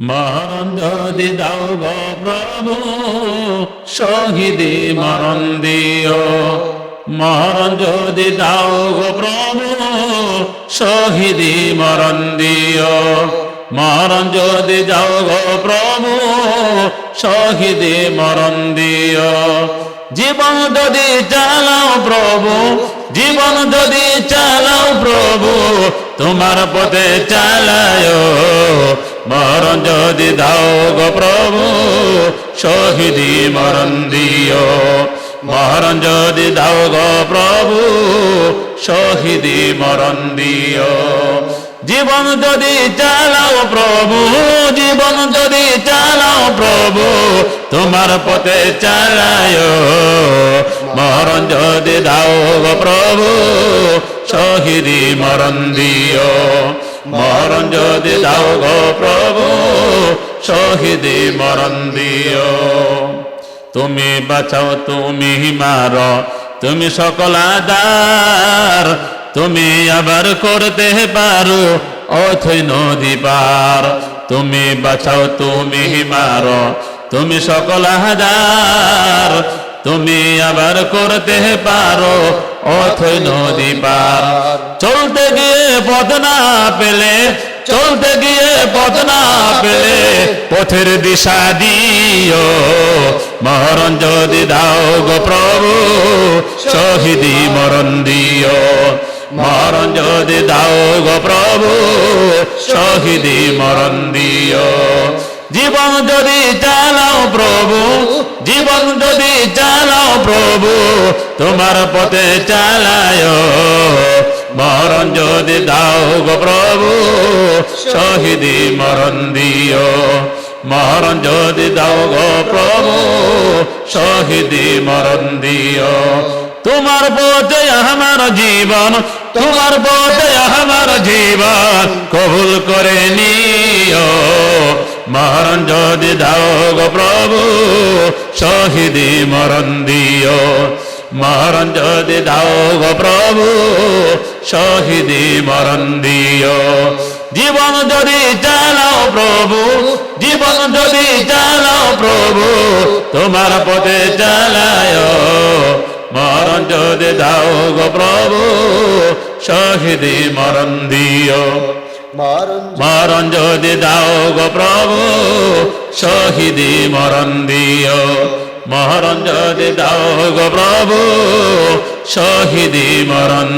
মরণ দাও গো প্রভু, শহীদি মরণ দিও। মরণ দাও গো প্রভু, শহীদি মরণ দিও। মরণ যদি যাও গো প্রভু, শহীদি মরণ দিও। জীবন যদি চালাও প্রভু, জীবন যদি চালাও প্রভু, তোমার পথে চালায় মরণ যদি দাও গো প্রভু, শহীদি মরণ দিও। মরণ যদি দাও গো প্রভু, শহীদি মরণ দিও। জীবন যদি চালাও প্রভু, জীবন যদি চালাও প্রভু, তোমার পথে চালায়। মরণ যদি দাও গো প্রভু, শহীদি মরণ দিও। মরণ যদি দাও গো প্রভু, শহীদি মরণ দিও। তুমি বাঁচাও, তুমি মার, তুমি সকল আদার, তুমি আবার করতে পারো, অথই নদী পার। তুমি বাঁচাও, তুমি মার, তুমি সকল হাজার তুমি আবার করতে পারো অথই নদী পার। চলতে গিয়ে পথ না পেলে, চলতে গিয়ে পথ না পেলে পথের দিশা দিও। মরণ যদি দাও গো প্রভু, শহীদি মরণ দিও। মরণ যদি দাও গো প্রভু, শহীদি মরণ দিও। জীবন যদি চালাও প্রভু, জীবন যদি চালাও প্রভু তোমার পথে চালায়। মরণ যদি দাও গো প্রভু, শহীদি মরণ দিও। মরণ যদি দাও গো প্রভু, শহীদি মরণ দিও। তোমার পথে আমার জীবন, তোমার পথে আমার জীবন কবুল করে নিও। মরণ যদি দাও গো প্রভু, শহীদি মরণ দিও। মরণ যদি দাও গো প্রভু শহীদি মরণ দিও। জীবন যদি চালাও প্রভু জীবন যদি চালাও প্রভু তোমার পথে চালায়। মরণ যদি দাও গো প্রভু শহীদি মরণ দিও। মরণ মরণ যদি দাও গো প্রভু শহীদি মরণ দিও। মরণ যদি দাও গো প্রভু শহীদি মরণ